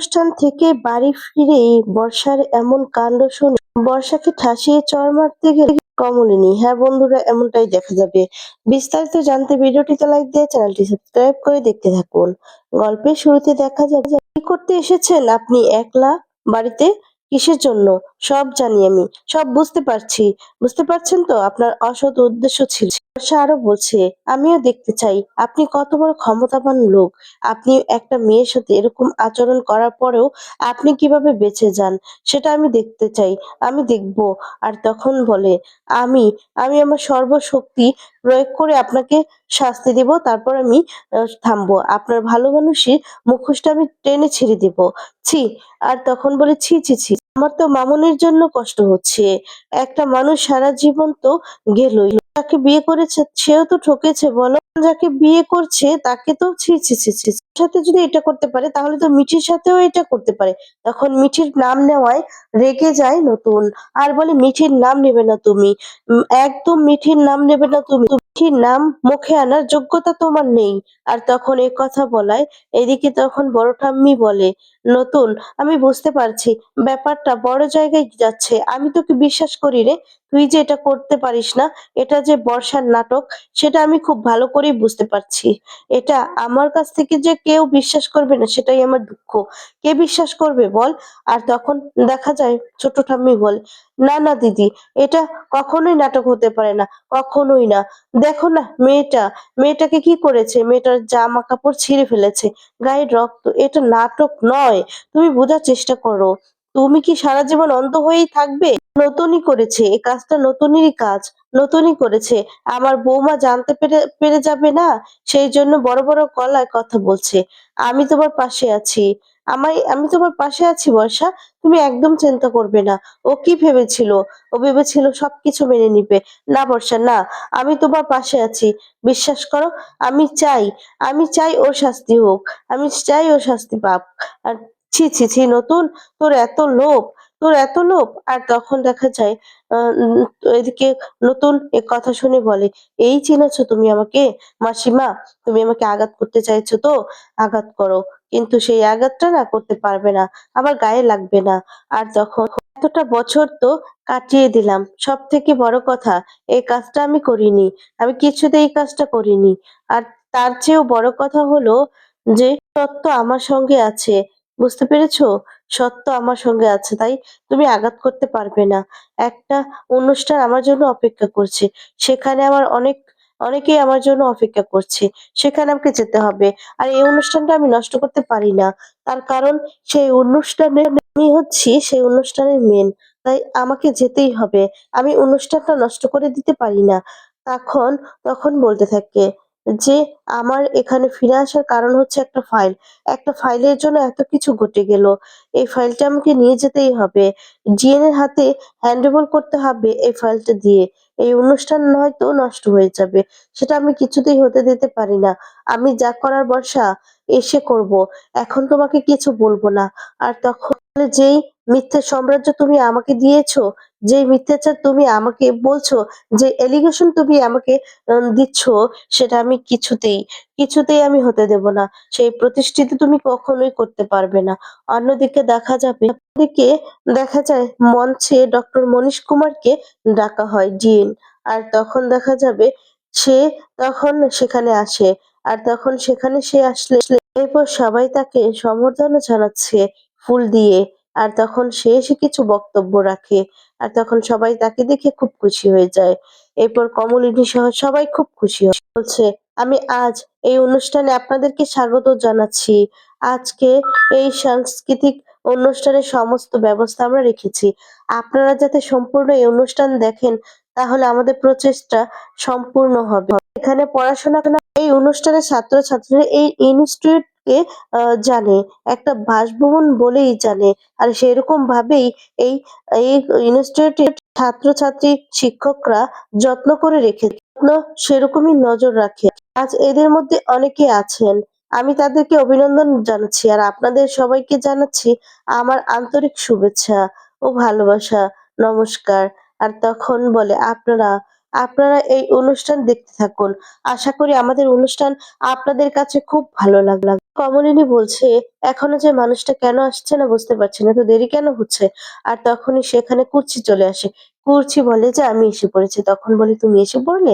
অনুষ্ঠান থেকে বাড়ি ফিরেই বর্ষার এমন কাণ্ড শুনে বর্ষাকে ঠাসিয়ে চর মারতে গেলে কমলিনী হ্যাঁ বন্ধুরা, এমনটাই দেখা যাবে। বিস্তারিত জানতে ভিডিওটিতে লাইক দিয়ে চ্যানেলটি সাবস্ক্রাইব করে দেখতে থাকুন। গল্পের শুরুতে দেখা যাবে কি করতে এসেছেন আপনি একলা বাড়িতে? কিসের জন্য? সব জানি আমি, সব বুঝতে পারছি। বুঝতে পারছেন তো আপনার অসৎ উদ্দেশ্য ছিল? বর্ষা আরও বলছে, আমিও দেখতে চাই। আপনি কত বড় ক্ষমতাবান লোক। আপনি একটা মেয়ের সাথে এরকম আচরণ করার পরেও আপনি কীভাবে বেঁচে যান, সেটা আমি দেখতে চাই। আমি দেখব। আর তখন বলে, আমি আমি আমার সর্বশক্তি প্রয়োগ করে আপনাকে শাস্তি দিব, তারপর আমি থামবো। আপনার ভালো মানুষের মুখোশটা আমি টেনে ছেড়ে দিব। ছি, আর তখন বলে ছি ছি ছি। আমার তো মামুনের জন্য কষ্ট হচ্ছে। একটা মানুষ সারা জীবন তো গেলই। তাকে বিয়ে করেছে, সেও তো ঠকেছে, বলো। যাকে বিয়ে করছে তাকে তো ছি ছি ছি ছি। সাথে যদি এটা করতে পারে, তাহলে তো মিঠির সাথেও এটা করতে পারে। তখন মিঠির নাম নেওয়ায় রেগে যায় নতুন, আর বলে, মিঠির নাম নেবে না তুমি। একদম মিঠির নাম নেবে না তুমি। মিঠির নাম মুখে আনার যোগ্যতা তোমার নেই। আর তখন এই কথা বলায়, এদিকে তখন বড় ঠাম্মি বলে, নতুন, আমি বুঝতে পারছি, ব্যাপারটা বড় জায়গায় যাচ্ছে। আমি তোকে বিশ্বাস করি রে তুই যে এটা করতে পারিস না, এটা যে বর্ষার নাটক, সেটা আমি খুব ভালো করেই বুঝতে পারছি। এটা আমার কাছ থেকে যে কেউ বিশ্বাস করবে না, সেটাই আমার দুঃখ। কে বিশ্বাস করবে বল? আর তখন দেখা যায়, ছোট ঠাম্মি বলে, না না, দিদি, এটা কখনোই নাটক হতে পারে না, কখনোই না। দেখো না, মেয়েটা, মেয়েটাকে কি করেছে? মেয়েটার জামা কাপড় ছিঁড়ে ফেলেছে গায়ের রক্ত। এটা নাটক নয়। তুমি বোঝার চেষ্টা করো। তুমি কি সারা জীবন অন্ধ হয়েই থাকবে? নতুনই করেছে এই কাজটা নতুনেরই কাজ, নতুনই করেছে। আমার বৌমা জানতে পেরে পেরে যাবে না? সেই জন্য বড় বড় গলায় কথা বলছে, আমি তোমার পাশে আছি। আমায়, আমি তোমার পাশে আছি বর্ষা, তুমি একদম চিন্তা করবে না। ও কি ভেবেছিল? ও ভেবেছিল সবকিছু মেনে নিবে। না বর্ষা, না, আমি তোমার পাশে আছি। বিশ্বাস করো, আমি চাই আমি চাই ওর শাস্তি হোক, আমি চাই ও শাস্তি পাক। আর ছি ছি ছি, নতুন, তোর এত লোভ, তোর এত লোভ। আর তখন দেখা যায় এদিকে নতুন এ কথা শুনে বলে, এই চিনেছো তুমি আমাকে? মাসিমা, তুমি আমাকে আঘাত করতে চাইছো তো? আঘাত করো। কিন্তু সেই আঘাতটা না করতে পারবে না আবার গায়ে লাগবে না। আর তখন এতটা বছর তো কাটিয়ে দিলাম সব থেকে বড় কথা, এই কাজটা আমি করিনি, আমি কিছুতে এই কাজটা করিনি। আর তার চেয়েও বড় কথা হলো যে, তত্ত্ব আমার সঙ্গে আছে বুঝতে পেরেছ? সত্য আমার সঙ্গে আছে, তাই তুমি আঘাত করতে পারবে না। একটা অনুষ্ঠান আমার জন্য অপেক্ষা করছে। সেখানে আমার অনেক, অনেকেই আমার জন্য অপেক্ষা করছে। সেখানে আমাকে যেতে হবে। আর এই অনুষ্ঠানটা আমি নষ্ট করতে পারি না। তার কারণ সেই অনুষ্ঠানে আমি হচ্ছি সেই অনুষ্ঠানের মেন তাই আমাকে যেতেই হবে। আমি অনুষ্ঠানটা নষ্ট করে দিতে পারি না। তখন তখন বলতে থাকে যে আমার এখানে ফিরে আসার কারণ হচ্ছে একটা ফাইল একটা ফাইলের জন্য এত কিছু ঘটে গেল। এই ফাইলটা আমাকে নিয়ে যেতেই হবে। জিএন এর হাতে হ্যান্ডওভার করতে হবে এই ফাইলটা দিয়ে। এই অনুষ্ঠান হয়তো নষ্ট হয়ে যাবে। সেটা আমি কিছুতেই হতে দিতে পারি না। আমি যা করার বর্ষা এসে করব। এখন তোমাকে কিছু বলব না। আর তখন যেই মিথ্যে সাম্রাজ্য তুমি আমাকে দিয়েছ যেই মিথ্যাচার তুমি আমাকে বলছো, যে এলিগেশন তুমি আমাকে দিচ্ছ, সেটা আমি কিছুতেই কিছুতেই আমি হতে দেব না। সেই প্রতিষ্ঠিত তুমি কখনোই করতে পারবে না। অন্যদিকে দেখা যাবে, অন্যদিকে দেখা যায় মঞ্চে ডক্টর মনীশ কুমারকে ডাকা হয় ডিন আর তখন দেখা যাবে সে তখন সেখানে আসে। আর তখন সেখানে সে আসলে, এরপর সবাই তাকে সম্বর্ধনা জানাচ্ছে ফুল দিয়ে। আর তখন সে এসে কিছু বক্তব্য রাখে। আর তখন সবাই তাকে দেখে খুব খুশি হয়ে যায়। এরপর কমলিনী সহ সবাই খুব খুশি হয়। বলছে, আমি আজ এই অনুষ্ঠানে আপনাদেরকে স্বাগত জানাচ্ছি। আজকে এই সাংস্কৃতিক অনুষ্ঠানের সমস্ত ব্যবস্থা আমরা রেখেছি। আপনারা যাতে সম্পূর্ণ এই অনুষ্ঠান দেখেন, তাহলে আমাদের প্রচেষ্টা সম্পূর্ণ হবে। এখানে পড়াশোনা এই অনুষ্ঠানের ছাত্রছাত্রীরা এই ইনস্টিটিউটকে আহ, জানে। একটা বাসভবন বলেই জানে। আর সেরকম ভাবেই এই এই ইনস্টিটিউটের ছাত্রছাত্রী শিক্ষকরা যত্ন করে রেখে সেরকমই নজর রাখে। আজ এদের মধ্যে অনেকে আছেন। আমি তাদেরকে অভিনন্দন জানাচ্ছি। আর আপনাদের সবাইকে জানাচ্ছি আমার আন্তরিক শুভেচ্ছা ও ভালোবাসা। নমস্কার। আর তখন বলে আপনারা আপনারা এই অনুষ্ঠান দেখতে থাকুন। আশা করি আমাদের অনুষ্ঠান আপনাদের কাছে খুব ভালো লাগল। কমলিনী বলছে, এখনও যে মানুষটা কেন আসছে না বুঝতে পারছি না, তো দেরি কেন হচ্ছে? আর তখনই সেখানে কুর্চি চলে আসে। কুর্চি বলে যে, আমি এসে পড়েছি। তখন বলে, তুমি এসে পড়লে?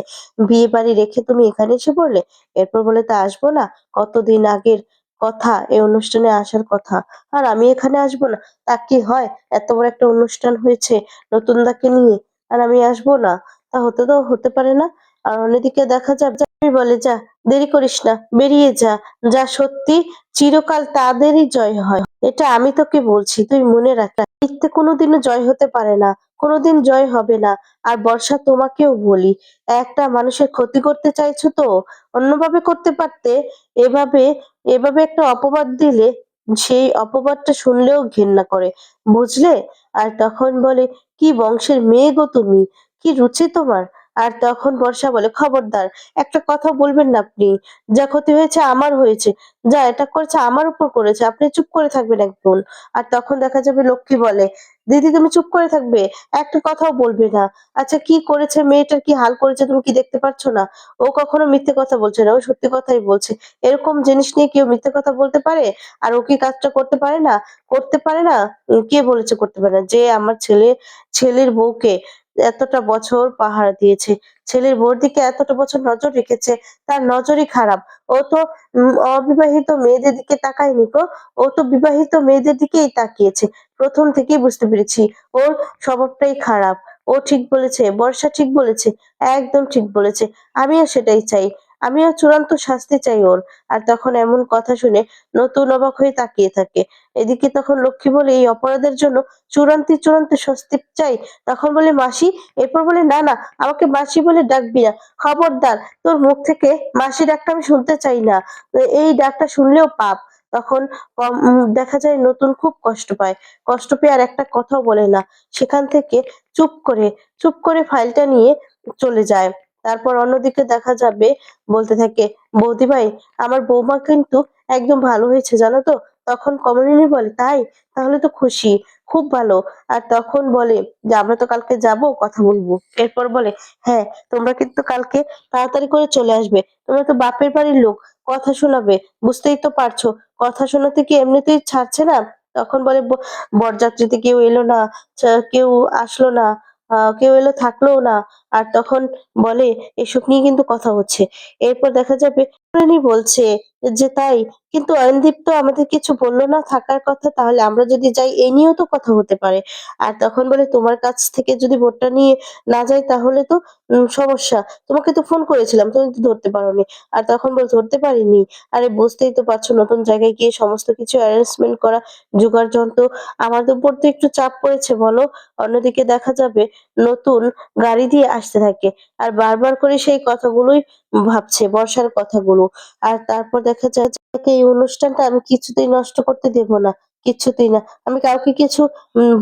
বিয়ে বাড়ি রেখে তুমি এখানে এসে পড়লে? এরপর বলে, তা আসব না। কতদিন আগের কথা, এই অনুষ্ঠানে আসার কথা। আর আমি এখানে আসব না। তা কি হয়? এত বড় একটা অনুষ্ঠান হয়েছে নতুন দাকে নিয়ে। আর আমি আসব না। তা হতে তো হতে পারে না। আর অন্যদিকে দেখা যাবে বলে, যা, দেরি করিস না, বেরিয়ে যা। যা সত্যি, চিরকাল তাদেরই জয় হয়। এটা আমি তোকে বলছি, তুই মনে রাখ। মিথ্যে কোনোদিনও জয় হতে পারে না, কোনোদিন জয় হবে না। আর বর্ষা, তোমাকেও বলি, একটা মানুষের ক্ষতি করতে চাইছো তো, অন্যভাবে করতে পারতে, এভাবে এভাবে একটা অপবাদ দিলে সেই অপবাদটা শুনলেও ঘেন্না করে, বুঝলে? আর তখন বলে, কি বংশের মেয়ে গো তুমি? কি রুচি তোমার? আর তখন বর্ষা বলে, খবরদার, একটা কথা বলবেন না আপনি। যা ক্ষতি হয়েছে আমার হয়েছে। যা এটা করেছে আমার উপর করেছে। আপনি চুপ করে থাকবেন একদম। আর তখন দেখা যাবে লক্ষ্মী বলে, দিদি, তুমি চুপ করে থাকবে। একটা কথাও বলবে না। আচ্ছা কি করেছে? মেয়েটার কি হাল করেছে? তুমি কি দেখতে পাচ্ছ না? ও কখনো মিথ্যে কথা বলছে না। ও সত্যি কথাই বলছে। এরকম জিনিস নিয়ে কেউ মিথ্যে কথা বলতে পারে? আর ও কি কাজটা করতে পারে না? করতে পারে না? কে বলেছে করতে পারে না? যে আমার ছেলে, ছেলের বউকে এতটা বছর পাহারা দিয়েছে। ছেলের বোর দিকে এতটা বছর নজর রেখেছে, তার নজরই খারাপ। ও তো অবিবাহিত মেয়েদের দিকে তাকায়নি গো। ও তো বিবাহিত মেয়েদের দিকেই তাকিয়েছে। প্রথম থেকেই বুঝতে পেরেছি, ওর স্বভাবটাই খারাপ। ও ঠিক বলেছে, বর্ষা ঠিক বলেছে, একদম ঠিক বলেছে। আমিও সেটাই চাই। আমিও চূড়ান্ত শাস্তি চাই ওর। আর তখন এমন কথা শুনে নতুন অবাক হয়ে তাকিয়ে থাকে। এদিকে তখন লক্ষ্মী বলে, এই অপরাধের জন্য চূড়ান্তে চূড়ান্তে স্বস্তি চাই? তখন বলে, মাসি, এরপর বলে, না না, আমাকে মাসি বলে ডাকবি না। খবরদার, তোর মুখ থেকে মাসি ডাকটা আমি শুনতে চাই না। এই ডাকটা শুনলেও পাপ। তখন দেখা যায় নতুন খুব কষ্ট পায়। কষ্ট পেয়ে আর একটা কথাও বলে না। সেখান থেকে চুপ করে চুপ করে ফাইলটা নিয়ে চলে যায়। তারপর অন্যদিকে দেখা যাবে, বলতে থাকে বৌদি ভাই আমার বৌমা কিন্তু একদম ভালো হয়েছে, জানো তো? তখন কমলিনী বলে, তাই? তাহলে তো খুশি, খুব ভালো। আর তখন বলে, যে আমরা তো কালকে যাব, কথা বলব। এরপর বলে হ্যাঁ তোমরা কিন্তু কালকে তাড়াতাড়ি করে চলে আসবে, তোমরা তো বাপের বাড়ির লোক, কথা শোনাবে, বুঝতেই তো পারছ, কথা শোনাতে কি এমনিতেই ছাড়ছে না? তখন বলে বরযাত্রীতে কেউ এলো না কেউ আসলো না কেউ এলো থাকল না। আর তখন বলে, এসব নিয়ে কিন্তু কথা হচ্ছে। এরপর দেখা যাবে বলছে যে, তাই, কিন্তু অয়নদীপ তো আমাদের কিছু বলল না থাকার কথা, তাহলে আমরা যদি যাই এই নিয়েও তো কথা হতে পারে। আর তখন বলে, তোমার কাছ থেকে যদি ভোটটা নিয়ে না যাই, তাহলে তো সমস্যা। তোমাকে তো ফোন করেছিলাম, তুমি তো ধরতে পারোনি। আর তখন বলে, ধরতে পারিনি? আরে, বুঝতেই তো পারছ, নতুন জায়গায় গিয়ে সমস্ত কিছু অ্যারেঞ্জমেন্ট করা, জোগাড় যন্ত্র, আমাদের উপর তো একটু চাপ পড়েছে, বলো? অন্যদিকে দেখা যাবে নতুন গাড়ি দিয়ে আসতে থাকে। আর বারবার করে সেই কথাগুলোই ভাবছে, বর্ষার কথাগুলো। আর তারপর দেখা যায় এই অনুষ্ঠানটা আমি কিছুতেই নষ্ট করতে দেব না, কিছুতেই না। আমি কাউকে কিছু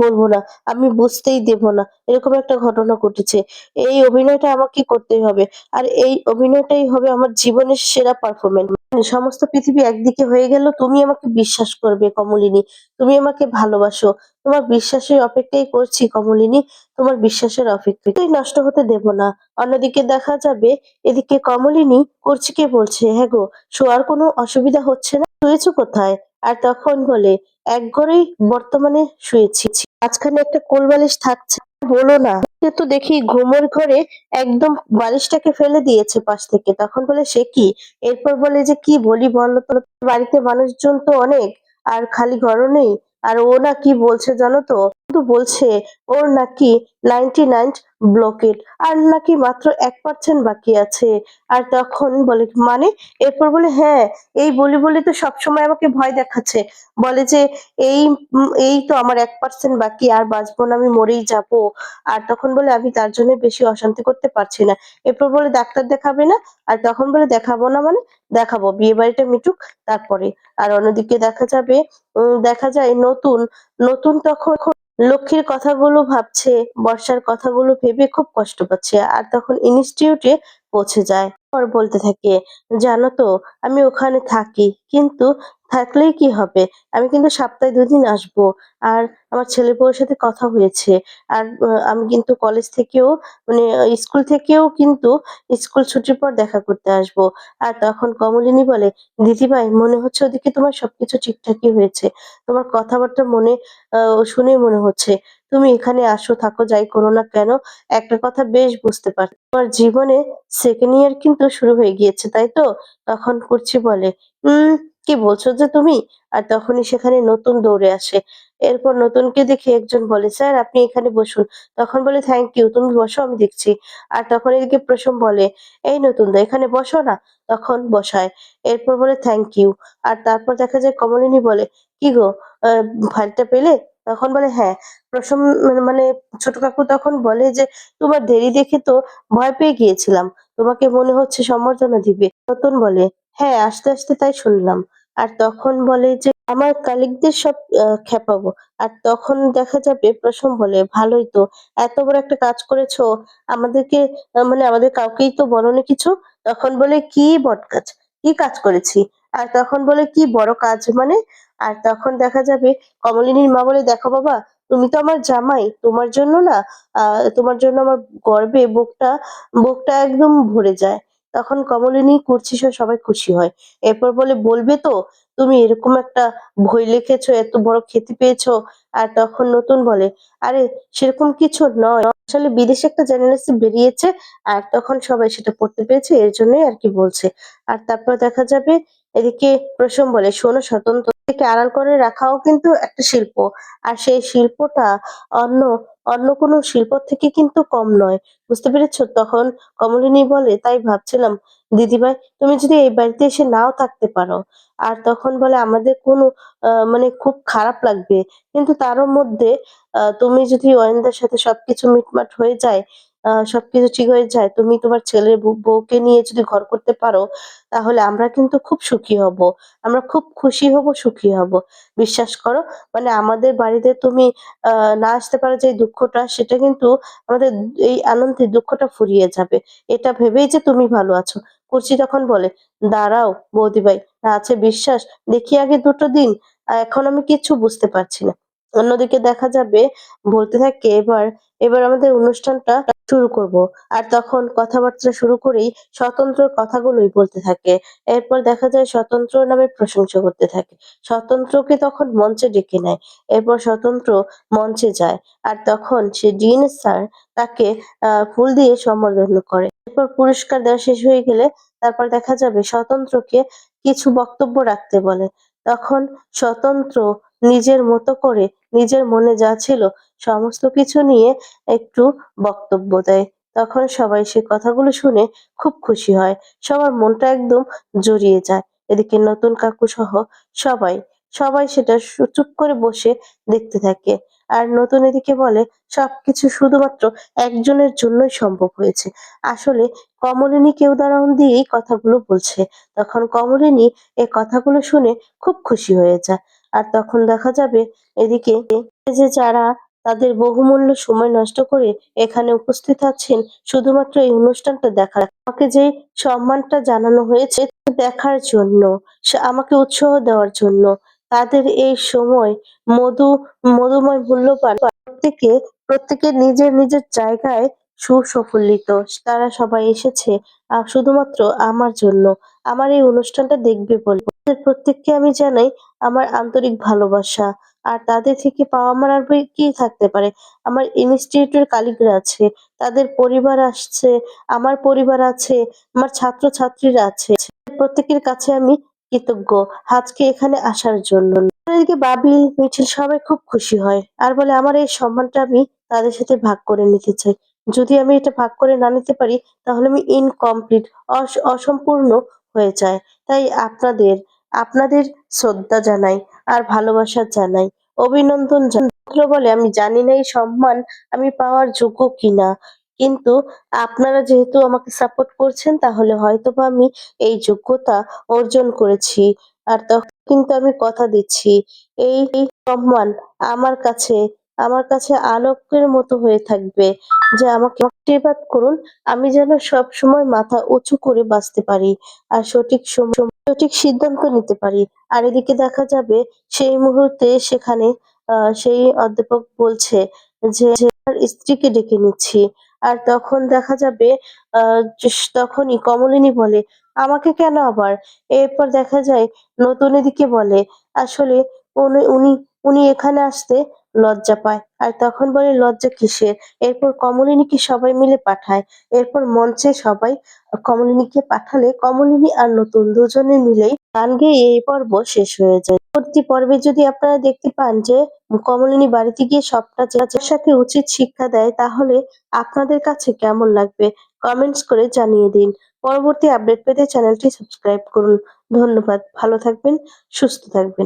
বলব না, আমি বুঝতেই দেব না। এরকম একটা ঘটনা ঘটেছে। এই অভিনয়টা আমাকে করতেই হবে। আর এই অভিনয়টাই হবে আমার জীবনের সেরা পারফরমেন্স সমস্ত পৃথিবী একদিকে হয়ে গেল, তুমি আমাকে বিশ্বাস করবে কমলিনী, তুমি আমাকে ভালোবাসো। তোমার বিশ্বাসের অপেক্ষাই করছি কমলিনী, তোমার বিশ্বাসের অপেক্ষাই নষ্ট হতে দেব না। অন্যদিকে দেখা যাবে, এদিকে কমলিনী কর্চিকে বলছে? হ্যাঁ গো, শোয়ার কোনো অসুবিধা হচ্ছে না? শুয়েছো কোথায়? আর তখন বলে এক ঘরেই বর্তমানে শুয়েছি। মাঝখানে একটা কোলবালিশ থাকছে। বলো না। সে তো দেখি ঘুমোর ঘরে একদম বালিশটাকে ফেলে দিয়েছে পাশ থেকে। তখন বলে, সে কি? এরপর বলে যে, কি বলি বলো তো? বাড়িতে মানুষজন তো অনেক, আর খালি ঘরও নেই। আর ও না কি বলছে জানো তো? শুধু বলছে, ওর নাকি নাইনটি নাইন ব্লকেট আর নাকি মাত্র এক পার্সেন্ট বাকি আছে। আর তখন বলে মানে? এরপর বলে হ্যাঁ এই বলি বলি তো সবসময় আমাকে ভয় দেখাচ্ছে। বলে যে, এই এই তো আমার এক পার্সেন্ট বাকি, আর বাঁচবো না, আমি মরেই যাব। আর তখন বলে, আমি তার জন্য বেশি অশান্তি করতে পারছি না। এরপর বলে, ডাক্তার দেখাবে না? আর তখন বলে, দেখাবো না মানে? দেখাবো বিয়ে বাড়িটা মিটুক তারপরে। আর অন্যদিকে দেখা যাবে দেখা যায় নতুন নতুন তখন লক্ষ্মীর কথাগুলো ভাবছে, বর্ষার কথাগুলো ভেবে খুব কষ্ট পাচ্ছে আর তখন ইনস্টিটিউটে পৌঁছে যায়। পর বলতে থাকে, জানো তো, আমি ওখানে থাকি, কিন্তু থাকলেই কি হবে? আমি কিন্তু সপ্তাহে ২ দিন আসব। আর আমার ছেলে বউয়ের সাথে কথা হয়েছে। আর আমি কিন্তু কলেজ থেকেও মানে স্কুল থেকেও কিন্তু স্কুল ছুটির পর দেখা করতে আসব। আর তখন কমলিনী বলে, "দিদিভাই মনে হচ্ছে ওদিকে তোমার সবকিছু ঠিকঠাকই হয়েছে। তোমার কথাবার্তা মনে আ শুনেই মনে হচ্ছে তুমি এখানে আসো থাকো যাই করো না কেন একটা কথা বেশ বুঝতে পার তোমার জীবনে সেকেন্ড ইয়ার কিন্তু শুরু হয়ে গিয়েছে তাই তো?" তখন করছি বলে, "উম কি বলছো যে তুমি?" আর তখনই সেখানে নতুন দৌড়ে আসে। এরপর নতুনকে দেখে একজন বলে, "স্যার আপনি এখানে বসুন।" তখন বলে, "থ্যাংক ইউ। তুমি বসো আমি দেখছি।" আর তখন এদিকে প্রসম বলে, "এই নতুন দা এখানে বসো না।" তখন বসায়। এরপর বলে, "থ্যাংক ইউ।" আর তারপর দেখা যায় কমলিনী বলে, "কি গো ফাইলটা পেলে?" তখন বলে, "হ্যাঁ।" প্রসম মানে মানে ছোট কাকু তখন বলে যে, "তোমার দেরি দেখে তো ভয় পেয়ে গিয়েছিলাম। তোমাকে মনে হচ্ছে সম্বর্ধনা দিবে।" নতুন বলে, "হ্যাঁ, আস্তে আস্তে তাই শুনলাম।" আর তখন বলে যে, "আমার কালিকদের সব খেপাবো।" আর তখন দেখা যাবে প্রসম বলে, "ভালোই তো। এত বড় একটা কাজ করেছ, আমাদেরকে মানে আমাদের কাউকেই তো বলোনি কিছু?" তখন বলে, "কি বটগাছ? কি কাজ করেছি?" আর তখন বলে, "কি বড় কাজ মানে?" আর তখন দেখা যাবে কমলিনীর মা বলে, "দেখো বাবা, তুমি তো আমার জামাই। তোমার জন্য না তোমার জন্য আমার গর্বে বুকটা বুকটা একদম ভরে যায়।" তখন কমলিনী, কুর্চি সহ সবাই খুশি হয়। এরপর বলে, "বলবে তো তুমি এরকম একটা বই লিখেছো, এত বড় খ্যাতি পেয়েছ?" আর তখন নতুন বলে, "আরে সেরকম কিছু নয়। আসলে বিদেশে একটা জার্নালিস্ট বেরিয়েছে আর তখন সবাই সেটা পড়তে পেরেছে এর জন্যই আর কি বলছে।" আর তারপর দেখা যাবে এদিকে প্রসম বলে, "শোনো স্বতন্ত্র থেকে আড়াল করে রাখাও কিন্তু একটা শিল্প। আর সেই শিল্পটা অন্য অন্য কোনো শিল্প থেকে কিন্তু কম নয়। বুঝতে পেরেছ?" তখন কমলিনী বলে, "তাই ভাবছিলাম দিদিভাই তুমি যদি এই বাড়িতে এসে নাও থাকতে পারো।" আর তখন বলে, "আমাদের কোনো মানে খুব খারাপ লাগবে। কিন্তু তারও মধ্যে তুমি যদি অয়েন্দার সাথে সবকিছু মিটমাট হয়ে যায়, সবকিছু ঠিক হয়ে যায়, তুমি তোমার ছেলের বউকে নিয়ে যদি ঘর করতে পারো, তাহলে আমরা কিন্তু খুব সুখী হব। আমরা খুব খুশি হব, সুখী হব। বিশ্বাস করো মানে আমাদের বাড়িতে তুমি না আসতে পারার যে দুঃখটা সেটা কিন্তু আমাদের এই আনন্দে দুঃখটা ফুরিয়ে যাবে। এটা ভেবেই যে তুমি ভালো আছো।" কুর্চি তখন বলে, "দাঁড়াও বৌদি ভাই আছে বিশ্বাস? দেখি আগে দুটো দিন। এখন আমি কিচ্ছু বুঝতে পারছি না।" অন্যদিকে দেখা যাবে বলতে থাকে, "এবার এবার আমাদের অনুষ্ঠানটা শুরু করব।" আর তখন কথাবার্তা শুরু করেই স্বতন্ত্রর কথাগুলোই বলতে থাকে। এরপর দেখা যায় স্বতন্ত্র নামে প্রশংসা করতে থাকে। স্বতন্ত্রকে তখন মঞ্চে ডেকে নেয়। এরপর স্বতন্ত্র মঞ্চে যায়। আর তখন সে ডিন স্যার তাকে ফুল দিয়ে সম্বর্ধনা করে। এরপর পুরস্কার দেওয়া শেষ হয়ে গেলে তারপর দেখা যাবে স্বতন্ত্রকে কিছু বক্তব্য রাখতে বলে। তখন স্বতন্ত্র নিজের মতো করে নিজের মনে যা ছিল সমস্ত কিছু নিয়ে একটু বক্তব্য দেয়। তখন সবাই সে কথাগুলো শুনে খুব খুশি হয়। সবার মনটা একদম জড়িয়ে যায়। এদিকে নতুন কাকু সহ সবাই, সবাই সেটা চুপ করে বসে দেখতে থাকে। আর নতুন এদিকে বলে, "সবকিছু শুধুমাত্র একজনের জন্যই সম্ভব হয়েছে। আসলে কমলিনী কমলিনীকে উদাহরণ দিয়েই কথাগুলো বলছে।" তখন কমলিনী এ কথাগুলো শুনে খুব খুশি হয়ে যায়। আর তখন দেখা যাবে এদিকে যে যারা তাদের বহুমূল্য সময় নষ্ট করে এখানে উপস্থিত আছেন শুধুমাত্র এই অনুষ্ঠানটা দেখার। আমাকে যে সম্মানটা জানানো হয়েছে দেখার জন্য, আমাকে উৎসাহ দেওয়ার জন্য। তাদের এই সময় মধু মধুময় মূল্যবান। প্রত্যেকে প্রত্যেকে নিজের, নিজের জায়গায় সুসফলিত। তারা সবাই এসেছে শুধুমাত্র আমার জন্য। আমার এই অনুষ্ঠানটা দেখবে বলে। প্রত্যেককে আমি জানাই আমার আন্তরিক ভালোবাসা। আর তাদের থেকে পাওয়া আমার আর কি থাকতে পারে? আমার ইনস্টিটিউটের কালিগরা আছে, তাদের পরিবার আসছে, আমার পরিবার আছে, আমার ছাত্রছাত্রীরা আছে। প্রত্যেকের কাছে আমি কৃতজ্ঞ আজকে এখানে আসার জন্য। এদিকে বাবিল, মিছিল সবাই খুব খুশি হয়। আর বলে, "আমার এই সম্মানটা আমি তাদের সাথে ভাগ করে নিতে চাই। যদি আমি এটা ভাগ করে না নিতে পারি তাহলে আমি ইনকমপ্লিট অস অসম্পূর্ণ হয়ে যায়। তাই আপনাদের, আপনাদের শ্রদ্ধা জানাই আর ভালোবাসা জানাই, অভিনন্দন জানাই।" বলে, "আমি জানি না এই সম্মান আমি পাওয়ার যোগ্য কিনা। কিন্তু আপনারা যেহেতু আমাকে সাপোর্ট করছেন তাহলে হয়তোবা আমি এই যোগ্যতা অর্জন করেছি। আর তখন কিন্তু আমি কথা দিচ্ছি এই সম্মান আমার কাছে আমার কাছে আলোকের মতো হয়ে থাকবে যে আমাকে আশীর্বাদ করুন, আমি যেন সব সময় মাথা উঁচু করে বাঁচতে পারি আর সঠিক সঠিক সিদ্ধান্ত নিতে পারি। আর এদিকে দেখা যাবে সেই মুহূর্তে সেখানে সেই অধ্যাপক বলছে যে যে তার স্ত্রীকে ডেকে নিচ্ছি। আর তখন দেখা যাবে আহ তখনই কমলিনী বলে, আমাকে কেন আবার? এরপর দেখা যায়, নতুন এদিকে বলে, আসলে উনি উনি উনি এখানে আসতে লজ্জা পায়। আর তখন বলে, লজ্জা কিসের? এরপর কমলিনীকে সবাই মিলে পাঠায়। এরপর মঞ্চে সবাই কমলিনীকে পাঠালে কমলিনী আর নতুন দুজনে মিলেই গান গেয়ে এই পর্ব শেষ হয়ে যায়। পরবর্তী পর্বে যদি আপনারা দেখতে পান যে কমলিনী বাড়িতে গিয়ে সবটা সাথে উচিত শিক্ষা দেয়, তাহলে আপনাদের কাছে কেমন লাগবে? কমেন্টস করে জানিয়ে দিন। পরবর্তী আপডেট পেতে চ্যানেলটি সাবস্ক্রাইব করুন। ধন্যবাদ। ভালো থাকবেন, সুস্থ থাকবেন।